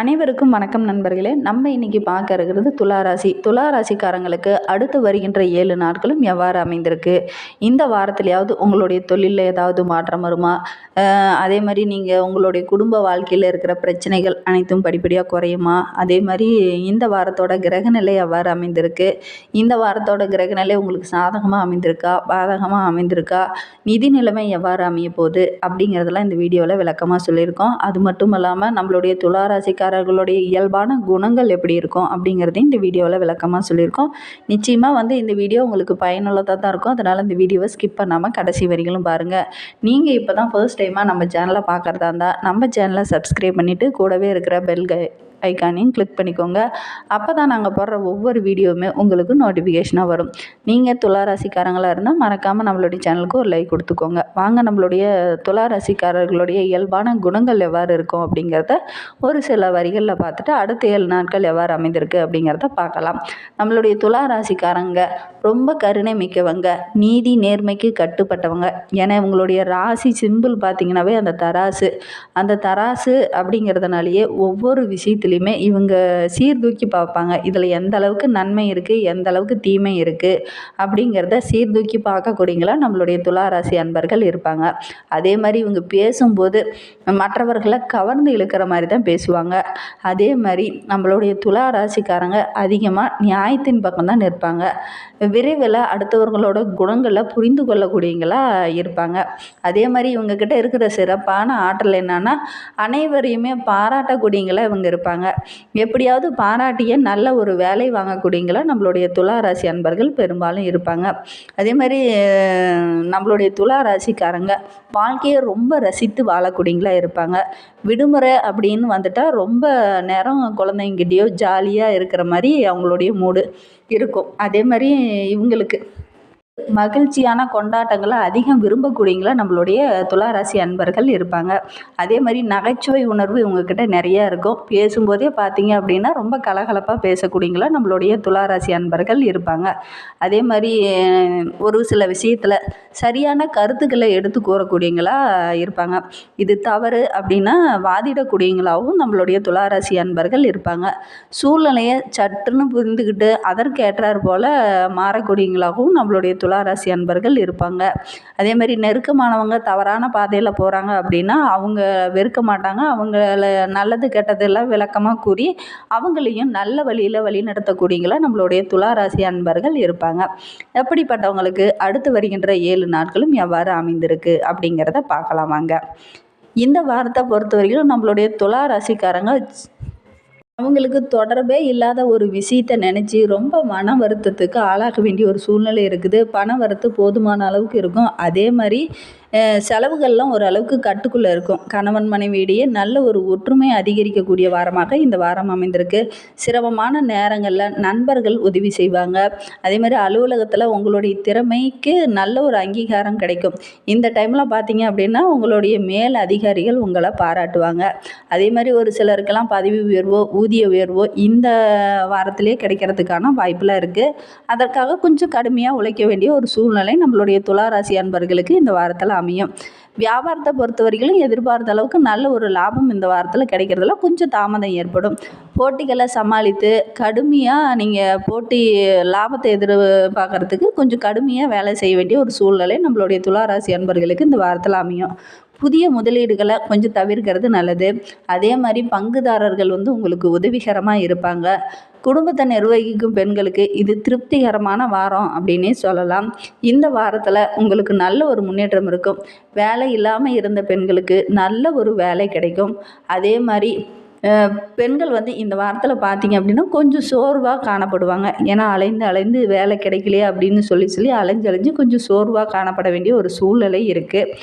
அனைவருக்கும் வணக்கம் நண்பர்களே. நம்ம இன்னைக்கு பார்க்க இருக்கிறது துளாராசி. துளாராசிக்காரங்களுக்கு அடுத்து வருகின்ற ஏழு நாட்களும் எவ்வாறு அமைந்திருக்கு? இந்த வாரத்திலேயாவது உங்களுடைய தொழிலில் ஏதாவது மாற்றம் வருமா? அதே மாதிரி நீங்கள் உங்களுடைய குடும்ப வாழ்க்கையில் இருக்கிற பிரச்சனைகள் அனைத்தும் படிப்படியாக குறையுமா? அதே மாதிரி இந்த வாரத்தோட கிரகநிலை எவ்வாறு அமைந்திருக்கு? இந்த வாரத்தோட கிரகநிலை உங்களுக்கு சாதகமாக அமைந்திருக்கா? பாதகமாக அமைந்திருக்கா? நிதி நிலைமை எவ்வாறு அமைய போகுது? அப்படிங்கிறதெல்லாம் இந்த வீடியோவில் விளக்கமாக சொல்லியிருக்கோம். அது மட்டும் இல்லாமல் நம்மளுடைய துளாராசிக்காரர்களுடைய இயல்பான குணங்கள் எப்படி இருக்கும் அப்படிங்கிறதையும் இந்த வீடியோவில் விளக்கமாக சொல்லியிருக்கோம். நிச்சயமாக வந்து இந்த வீடியோ உங்களுக்கு பயனுள்ளதாக தான் இருக்கும். அதனால் இந்த வீடியோவை ஸ்கிப் பண்ணாமல் கடைசி வரிகளும் பாருங்கள் நீங்கள் இப்போ தான் ஃபர்ஸ்ட் டைமாக நம்ம சேனலை பார்க்குறதா இருந்தால் நம்ம சேனலை சப்ஸ்கிரைப் பண்ணிவிட்டு கூடவே இருக்கிற பெல் ஐக்கானையும் கிளிக் பண்ணிக்கோங்க. அப்போ தான் நாங்கள் போடுற ஒவ்வொரு வீடியோவுமே உங்களுக்கு நோட்டிஃபிகேஷனாக வரும். நீங்கள் துளாராசிக்காரங்களாக இருந்தால் மறக்காமல் நம்மளுடைய சேனலுக்கு ஒரு லைக் கொடுத்துக்கோங்க. வாங்க நம்மளுடைய துளாராசிக்காரர்களுடைய இயல்பான குணங்கள் எவ்வாறு இருக்கும் அப்படிங்கிறத ஒரு சில வரிகளில் பார்த்துட்டு அடுத்த ஏழு நாட்கள் எவ்வாறு அமைந்திருக்கு அப்படிங்கிறத பார்க்கலாம். நம்மளுடைய துளாராசிக்காரங்க ரொம்ப கருணை மிக்கவங்க நீதி நேர்மைக்கு கட்டுப்பட்டவங்க. ஏன்னா இவங்களுடைய ராசி சிம்பிள் பார்த்தீங்கன்னாவே அந்த தராசு. அந்த தராசு அப்படிங்கிறதுனாலேயே ஒவ்வொரு விஷயத்துலையுமே இவங்க சீர்தூக்கி பார்ப்பாங்க. இதில் எந்த அளவுக்கு நன்மை இருக்குது எந்த அளவுக்கு தீமை இருக்குது அப்படிங்கிறத சீர்தூக்கி பார்க்கக்கூடியங்களா நம்மளுடைய துளாராசி அன்பர்கள் இருப்பாங்க. அதே மாதிரி இவங்க பேசும்போது மற்றவர்களை கவர்ந்து இழுக்கிற மாதிரி தான் பேசுவாங்க. அதே மாதிரி நம்மளுடைய துலா ராசிக்காரங்க அதிகமாக நியாயத்தின் பக்கம் தான் நிற்பாங்க. விரைவில் அடுத்தவர்களோட குணங்களை புரிந்து கொள்ளக்கூடியங்களா இருப்பாங்க. அதே மாதிரி இவங்கக்கிட்ட இருக்கிற சிறப்பான ஆற்றல் என்னன்னா அனைவரையுமே பாராட்டக்கூடியங்களா இவங்க இருப்பாங்க. எப்படியாவது பாராட்டிய நல்ல ஒரு வேலை வாங்கக்கூடியங்களா நம்மளுடைய துலா ராசி அன்பர்கள் பெரும்பாலும் இருப்பாங்க. அதே மாதிரி நம்மளுடைய துலா ராசிக்காரங்க வாழ்க்கையை ரொம்ப ரசித்து வாழக்கூடியங்களா இருப்பாங்க. விடுமுறை அப்படின்னு வந்துட்டால் ரொம்ப நேரம் குழந்தைங்கிட்டேயோ ஜாலியாக இருக்கிற மாதிரி அவங்களுடைய மூடு இருக்கும். அதே மாதிரி இவங்களுக்கு மகிழ்ச்சியான கொண்டாட்டங்களை அதிகம் விரும்பக்கூடியங்களா நம்மளுடைய துளாராசி அன்பர்கள் இருப்பாங்க. அதே மாதிரி நகைச்சுவை உணர்வு இவங்கக்கிட்ட நிறையா இருக்கும். பேசும்போதே பார்த்தீங்க அப்படின்னா ரொம்ப கலகலப்பாக பேசக்கூடியங்களா நம்மளுடைய துளாராசி அன்பர்கள் இருப்பாங்க. அதே மாதிரி ஒரு சில விஷயத்தில் சரியான கருத்துக்களை எடுத்து கூறக்கூடியங்களா இருப்பாங்க. இது தவறு அப்படின்னா வாதிடக்கூடியங்களாகவும் நம்மளுடைய துளாராசி அன்பர்கள் இருப்பாங்க. சூழ்நிலையை சட்டுன்னு புரிந்துக்கிட்டு அதற்கேற்றார் போல் மாறக்கூடியங்களாகவும் நம்மளுடைய துளாராசி அன்பர்கள் இருப்பாங்க. அதே மாதிரி நெருக்கமானவங்க தவறான பாதையில் போகிறாங்க அப்படின்னா அவங்க வெறுக்க மாட்டாங்க. அவங்கள நல்லது கெட்டதெல்லாம் விளக்கமாக கூறி அவங்களையும் நல்ல வழியில் வழி நடத்தக்கூடியங்களா நம்மளுடைய துளாராசி அன்பர்கள் இருப்பாங்க. எப்படிப்பட்டவங்களுக்கு அடுத்து வருகின்ற ஏழு நாட்களும் எவ்வாறு அமைந்திருக்கு அப்படிங்கிறத பார்க்கலாம் வாங்க. இந்த வாரத்தை பொறுத்தவரைக்கும் நம்மளுடைய துலா ராசிக்காரங்க அவங்களுக்கு தொடர்பே இல்லாத ஒரு விஷயத்தை நினச்சி ரொம்ப மன வருத்தத்துக்கு ஆளாக வேண்டிய ஒரு சூழ்நிலை இருக்குது. பண வரத்து போதுமான அளவுக்கு இருக்கும். அதே மாதிரி செலவுகள்லாம் ஓரளவுக்கு கட்டுக்குள்ளே இருக்கும். கணவன் மனைவியிடையே நல்ல ஒரு ஒற்றுமை அதிகரிக்கக்கூடிய வாரமாக இந்த வாரம் அமைந்திருக்கு. சிரமமான நேரங்களில் நண்பர்கள் உதவி செய்வாங்க. அதே மாதிரி அலுவலகத்தில் உங்களுடைய திறமைக்கு நல்ல ஒரு அங்கீகாரம் கிடைக்கும். இந்த டைமில் பார்த்தீங்க அப்படின்னா உங்களுடைய மேல் அதிகாரிகள் உங்களை பாராட்டுவாங்க. அதே மாதிரி ஒரு சிலருக்கெல்லாம் பதவி உயர்வோ ஊதிய உயர்வோ இந்த வாரத்திலே கிடைக்கிறதுக்கான வாய்ப்பெலாம் இருக்குது அதற்காக கொஞ்சம் கடுமையாக உழைக்க வேண்டிய ஒரு சூழ்நிலை நம்மளுடைய துளாராசி அன்பர்களுக்கு இந்த வாரத்தில் அமையும். வியாபாரத்தை பொறுத்த வரைக்கும் எதிர்பார்த்த அளவுக்கு நல்ல ஒரு லாபம் இந்த வாரத்தில் கிடைக்கிறதுல கொஞ்சம் தாமதம் ஏற்படும். போட்டிகளை சமாளித்து கடுமையாக நீங்கள் போட்டி லாபத்தை எதிர்பார்க்கறதுக்கு கொஞ்சம் கடுமையாக வேலை செய்ய வேண்டிய ஒரு சூழ்நிலை நம்மளுடைய துளாராசி அன்பர்களுக்கு இந்த வாரத்தில் அமையும். புதிய முதலீடுகளை கொஞ்சம் தவிர்க்கிறது நல்லது. அதே மாதிரி பங்குதாரர்கள் வந்து உங்களுக்கு உதவிகரமாக இருப்பாங்க. குடும்பத்தை நிர்வகிக்கும் பெண்களுக்கு இது திருப்திகரமான வாரம் அப்படின்னே சொல்லலாம். இந்த வாரத்தில் உங்களுக்கு நல்ல ஒரு முன்னேற்றம் இருக்கும். வேலை இல்லாமல் இருந்த பெண்களுக்கு நல்ல ஒரு வேலை கிடைக்கும். அதே மாதிரி பெண்கள் வந்து இந்த வாரத்தில் பார்த்தீங்க அப்படின்னா கொஞ்சம் சோர்வாக காணப்படுவாங்க. ஏன்னா அலைந்து அலைந்து வேலை கிடைக்கலையே அப்படின்னு சொல்லி சொல்லி அலைஞ்சு அலைஞ்சு கொஞ்சம் சோர்வாக காணப்பட வேண்டிய ஒரு சூழ்நிலை இருக்குது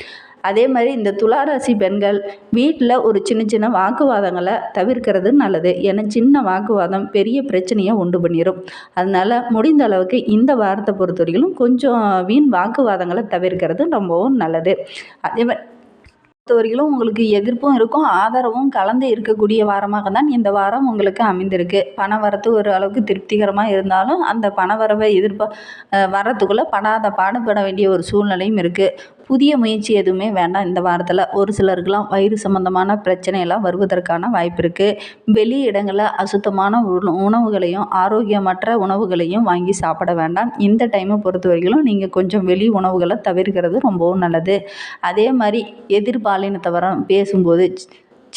அதே மாதிரி இந்த துளாராசி பெண்கள் வீட்டில் ஒரு சின்ன சின்ன வாக்குவாதங்களை தவிர்க்கிறது நல்லது. ஏன்னா சின்ன வாக்குவாதம் பெரிய பிரச்சனையை உண்டு பண்ணிடும் அதனால் முடிந்த அளவுக்கு இந்த வாரத்தை பொறுத்த வரைக்கும் கொஞ்சம் வீண் வாக்குவாதங்களை தவிர்க்கிறது ரொம்பவும் நல்லது. அதே மாதிரி பொறுத்தவரையிலும் உங்களுக்கு எதிர்ப்பும் இருக்கும் ஆதரவும் கலந்து இருக்கக்கூடிய வாரமாக தான் இந்த வாரம் உங்களுக்கு அமைந்திருக்கு. பண வரத்து ஒரு அளவுக்கு திருப்திகரமாக இருந்தாலும் அந்த பண வரவை எதிர்ப்பா வரத்துக்குள்ளே படாத பாடுபட வேண்டிய ஒரு சூழ்நிலையும் இருக்குது புதிய முயற்சி எதுவுமே வேண்டாம். இந்த வாரத்தில் ஒரு சிலருக்குலாம் வயிறு சம்மந்தமான பிரச்சனையெல்லாம் வருவதற்கான வாய்ப்பு இருக்குது வெளி இடங்களில் அசுத்தமான உணவுகளையும் ஆரோக்கியமற்ற உணவுகளையும் வாங்கி சாப்பிட வேண்டாம். இந்த டைமை பொறுத்த வரைக்கும் நீங்கள் கொஞ்சம் வெளி உணவுகளை தவிர்க்கிறது ரொம்பவும் நல்லது. அதே மாதிரி எதிர்பாலினத்தவரம் பேசும்போது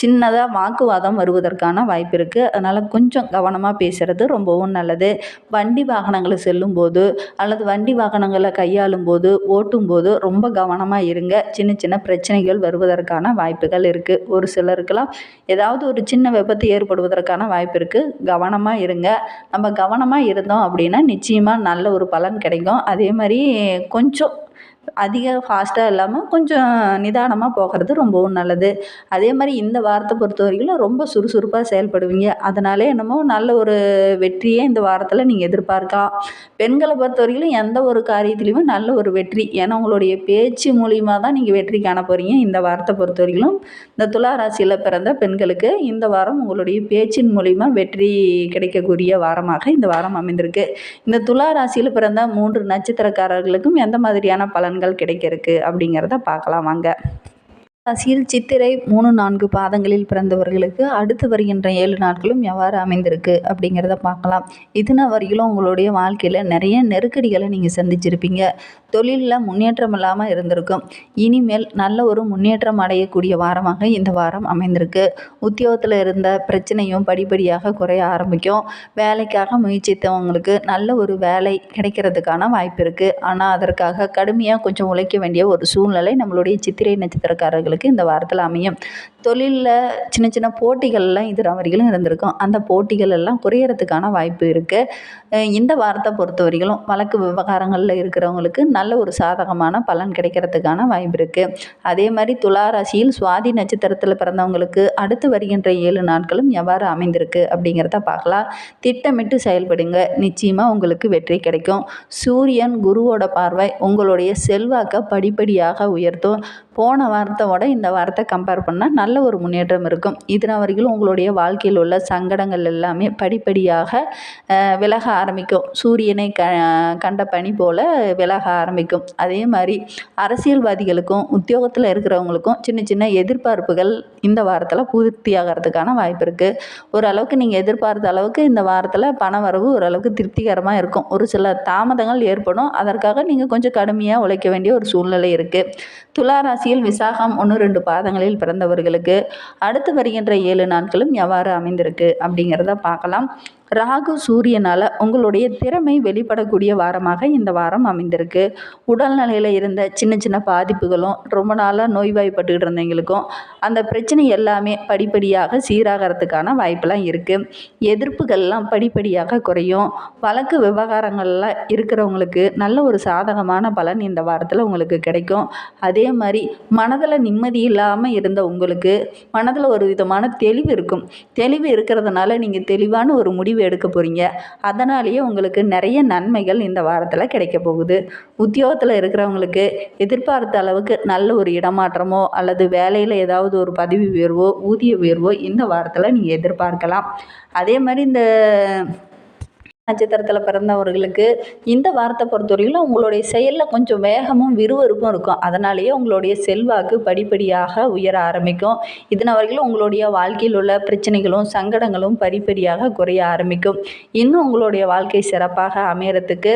சின்னதாக வாக்குவாதம் வருவதற்கான வாய்ப்பு இருக்குது அதனால் கொஞ்சம் கவனமாக பேசுகிறது ரொம்பவும் நல்லது. வண்டி வாகனங்களை செல்லும்போது அல்லது வண்டி வாகனங்களை கையாளும் போது ஓட்டும் போது ரொம்ப கவனமாக இருங்க. சின்ன சின்ன பிரச்சனைகள் வருவதற்கான வாய்ப்புகள் இருக்குது ஒரு சிலருக்கெல்லாம் ஏதாவது ஒரு சின்ன விபத்து ஏற்படுவதற்கான வாய்ப்பு இருக்குது கவனமாக இருங்க. நம்ம கவனமாக இருந்தோம் அப்படின்னா நிச்சயமாக நல்ல ஒரு பலன் கிடைக்கும். அதே மாதிரி கொஞ்சம் அதிக ஃபாஸ்ட்டாக இல்லாமல் கொஞ்சம் நிதானமாக போகிறது ரொம்பவும் நல்லது. அதே மாதிரி இந்த வாரத்தை பொறுத்த வரைக்கும் ரொம்ப சுறுசுறுப்பாக செயல்படுவீங்க. அதனாலே என்னமோ நல்ல ஒரு வெற்றியே இந்த வாரத்தில் நீங்கள் எதிர்பார்க்கலாம். பெண்களை பொறுத்த வரைக்கும் எந்த ஒரு காரியத்துலேயுமே நல்ல ஒரு வெற்றி. ஏன்னா உங்களுடைய பேச்சு மூலியமாக தான் நீங்கள் வெற்றி காண போகிறீங்க இந்த வாரத்தை பொறுத்த வரைக்கும் இந்த துலா ராசியில் பிறந்த பெண்களுக்கு இந்த வாரம் உங்களுடைய பேச்சின் மூலிமா வெற்றி கிடைக்கக்கூடிய வாரமாக இந்த வாரம் அமைந்திருக்கு. இந்த துலா ராசியில் பிறந்த மூன்று நட்சத்திரக்காரர்களுக்கும் எந்த மாதிரியான பலன்கள் பலன்கள் கிடைக்கிறதுக்கு அப்படிங்கிறத பார்க்கலாம். வாங்க. ராசியில் சித்திரை மூணு நான்கு பாதங்களில் பிறந்தவர்களுக்கு அடுத்து வருகின்ற ஏழு நாட்களும் எவ்வாறு அமைந்திருக்கு அப்படிங்கிறத பார்க்கலாம். இதுனா வரையிலும் உங்களுடைய வாழ்க்கையில் நிறைய நெருக்கடிகளை நீங்கள் சந்திச்சிருப்பீங்க. தொழிலில் முன்னேற்றம் இல்லாமல் இருந்திருக்கும். இனிமேல் நல்ல ஒரு முன்னேற்றம் அடையக்கூடிய வாரமாக இந்த வாரம் அமைந்திருக்கு. உத்தியோகத்தில் இருந்த பிரச்சனையும் படிப்படியாக குறைய ஆரம்பிக்கும். வேலைக்காக முயற்சித்தவங்களுக்கு நல்ல ஒரு வேலை கிடைக்கிறதுக்கான வாய்ப்பு இருக்குது ஆனால் அதற்காக கடுமையாக கொஞ்சம் உழைக்க வேண்டிய ஒரு சூழ்நிலை நம்மளுடைய சித்திரை நட்சத்திரக்காரர்களுக்கு இந்த வாரத்தில் அமையும். தொழிலில் சின்ன சின்ன போட்டிகள்லாம் இது வரைக்கும் இருந்திருக்கும். அந்த போட்டிகள் எல்லாம் குறையறதுக்கான வாய்ப்பு இருக்குது இந்த வாரத்தை பொறுத்த வரைக்கும் வழக்கு விவகாரங்களில் இருக்கிறவங்களுக்கு நல்ல ஒரு சாதகமான பலன் கிடைக்கிறதுக்கான வாய்ப்பு இருக்குது அதே மாதிரி துளாராசியில் சுவாதி நட்சத்திரத்தில் பிறந்தவங்களுக்கு அடுத்து வருகின்ற ஏழு நாட்களும் எவ்வாறு அமைந்திருக்கு அப்படிங்கிறத பார்க்கலாம். திட்டமிட்டு செயல்படுங்க. நிச்சயமாக உங்களுக்கு வெற்றி கிடைக்கும். சூரியன் குருவோட பார்வை உங்களுடைய செல்வாக்கை படிப்படியாக உயர்த்தும். போன வாரத்தை வாரத்தோட இந்த வாரத்தை கம்பேர் பண்ணால் நல்ல ஒரு முன்னேற்றம் இருக்கும். இதன வரைக்கும் உங்களுடைய வாழ்க்கையில் உள்ள சங்கடங்கள் எல்லாமே படிப்படியாக விலக ஆரம்பிக்கும். சூரியனை க கண்ட பனி போல் விலக ஆரம்பிக்கும். அதே மாதிரி அரசியல்வாதிகளுக்கும் உத்தியோகத்தில் இருக்கிறவங்களுக்கும் சின்ன சின்ன எதிர்பார்ப்புகள் இந்த வாரத்தில் பூர்த்தியாகிறதுக்கான வாய்ப்பு இருக்குது ஓரளவுக்கு நீங்கள் எதிர்பார்த்த அளவுக்கு இந்த வாரத்தில் பண வரவு ஓரளவுக்கு திருப்திகரமாக இருக்கும். ஒரு சில தாமதங்கள் ஏற்படும். அதற்காக நீங்கள் கொஞ்சம் கடுமையாக உழைக்க வேண்டிய ஒரு சூழ்நிலை இருக்குது துலா ராசியில் விசாகம் ஒன்று ரெண்டு பாதங்களில் பிறந்தவர்களுக்கு அடுத்து வருகின்ற ஏழு நாட்களும் எவ்வாறு அமைந்திருக்கு அப்படிங்கிறத பார்க்கலாம். ராகு சூரியனால் உங்களுடைய திறமை வெளிப்படக்கூடிய வாரமாக இந்த வாரம் அமைந்திருக்கு. உடல்நிலையில் இருந்த சின்ன சின்ன பாதிப்புகளும் ரொம்ப நாளாக நோய்வாய்ப்பட்டுக்கிட்டு இருந்தவங்களுக்கும் அந்த பிரச்சனை எல்லாமே படிப்படியாக சீராகிறதுக்கான வாய்ப்பெல்லாம் இருக்குது எதிர்ப்புகள்லாம் படிப்படியாக குறையும். வழக்கு விவகாரங்கள்லாம் இருக்கிறவங்களுக்கு நல்ல ஒரு சாதகமான பலன் இந்த வாரத்தில் உங்களுக்கு கிடைக்கும். அதே மாதிரி மனதில் நிம்மதி இல்லாமல் இருந்த உங்களுக்கு மனதில் ஒரு விதமான தெளிவு இருக்கும். தெளிவு இருக்கிறதுனால நீங்கள் தெளிவான ஒரு முடிவு எடுக்க போகிறீங்க அதனாலேயே உங்களுக்கு நிறைய நன்மைகள் இந்த வாரத்தில் கிடைக்க போகுது. உத்தியோகத்தில் இருக்கிறவங்களுக்கு எதிர்பார்த்த அளவுக்கு நல்ல ஒரு இடமாற்றமோ அல்லது வேலையில் ஏதாவது ஒரு பதவி உயர்வோ ஊதிய உயர்வோ இந்த வாரத்தில் நீங்கள் எதிர்பார்க்கலாம். அதே மாதிரி இந்த நட்சத்திரத்தில் பிறந்தவர்களுக்கு இந்த வாரத்தை பொறுத்தவரையிலும் உங்களுடைய செயலில் கொஞ்சம் வேகமும் விறுவிறுப்பும் இருக்கும். அதனாலேயே உங்களுடைய செல்வாக்கு படிப்படியாக உயர ஆரம்பிக்கும். இதன வரையிலும் உங்களுடைய வாழ்க்கையில் உள்ள பிரச்சனைகளும் சங்கடங்களும் படிப்படியாக குறைய ஆரம்பிக்கும். இன்னும் உங்களுடைய வாழ்க்கை சிறப்பாக அமையறதுக்கு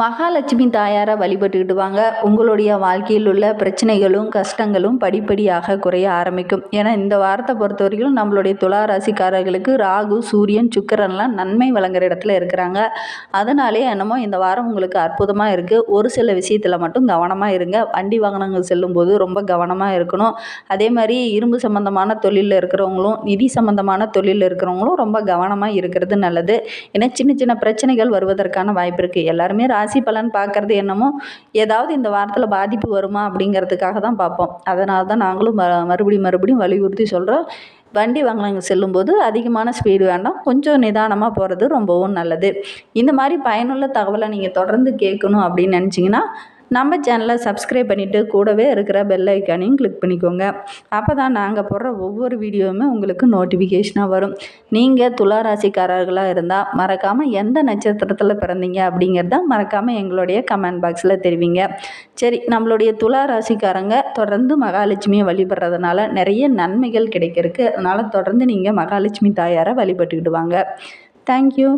மகாலட்சுமி தாயாரை வழிபட்டுக்கிட்டு வாங்க உங்களுடைய வாழ்க்கையில் உள்ள பிரச்சனைகளும் கஷ்டங்களும் படிப்படியாக குறைய ஆரம்பிக்கும். ஏன்னா இந்த வாரத்தை பொறுத்த வரைக்கும் நம்மளுடைய துலா ராசிக்காரர்களுக்கு ராகு சூரியன் சுக்கரன்லாம் நன்மை வழங்குற இடத்துல இருக்கிறாங்க. அதனாலே என்னமோ இந்த வாரம் உங்களுக்கு அற்புதமாக இருக்குது ஒரு சில விஷயத்தில் மட்டும் கவனமாக இருங்க. வண்டி வாகனங்கள் செல்லும்போது ரொம்ப கவனமாக இருக்கணும். அதே மாதிரி இரும்பு சம்மந்தமான தொழிலில் இருக்கிறவங்களும் நிதி சம்மந்தமான தொழிலில் இருக்கிறவங்களும் ரொம்ப கவனமாக இருக்கிறது நல்லது. ஏன்னா சின்ன சின்ன பிரச்சனைகள் வருவதற்கான வாய்ப்பு இருக்குது எல்லாருமே ராசி பலன் பார்க்குறது என்னமோ ஏதாவது இந்த வாரத்தில் பாதிப்பு வருமா அப்படிங்கிறதுக்காக தான் பார்ப்போம். அதனால தான் நாங்களும் ம மறுபடியும் மறுபடியும் வலியுறுத்தி சொல்கிறோம் வண்டி வாகனங்கள் செல்லும்போது அதிகமான ஸ்பீடு வேண்டாம். கொஞ்சம் நிதானமாக போகிறது ரொம்பவும் நல்லது. இந்த மாதிரி பயனுள்ள தகவலை நீங்கள் தொடர்ந்து கேட்கணும் அப்படின்னு நினச்சிங்கன்னா நம்ம சேனலை சப்ஸ்கிரைப் பண்ணிவிட்டு கூடவே இருக்கிற பெல் ஐக்கானையும் கிளிக் பண்ணிக்கோங்க. அப்போ தான் நாங்கள் போடுற ஒவ்வொரு வீடியோவுமே உங்களுக்கு நோட்டிஃபிகேஷனாக வரும். நீங்கள் துளாராசிக்காரர்களாக இருந்தால் மறக்காமல் எந்த நட்சத்திரத்தில் பிறந்தீங்க அப்படிங்கிறத மறக்காமல் எங்களுடைய கமெண்ட் பாக்ஸில் தெரிவிங்க. சரி நம்மளுடைய துலா ராசிக்காரங்க தொடர்ந்து மகாலட்சுமியை வழிபடுறதுனால நிறைய நன்மைகள் கிடைக்கிறதுக்கு அதனால் தொடர்ந்து நீங்கள் மகாலட்சுமி தாயாரை வழிபட்டுக்கிடுவாங்க. தேங்க்யூ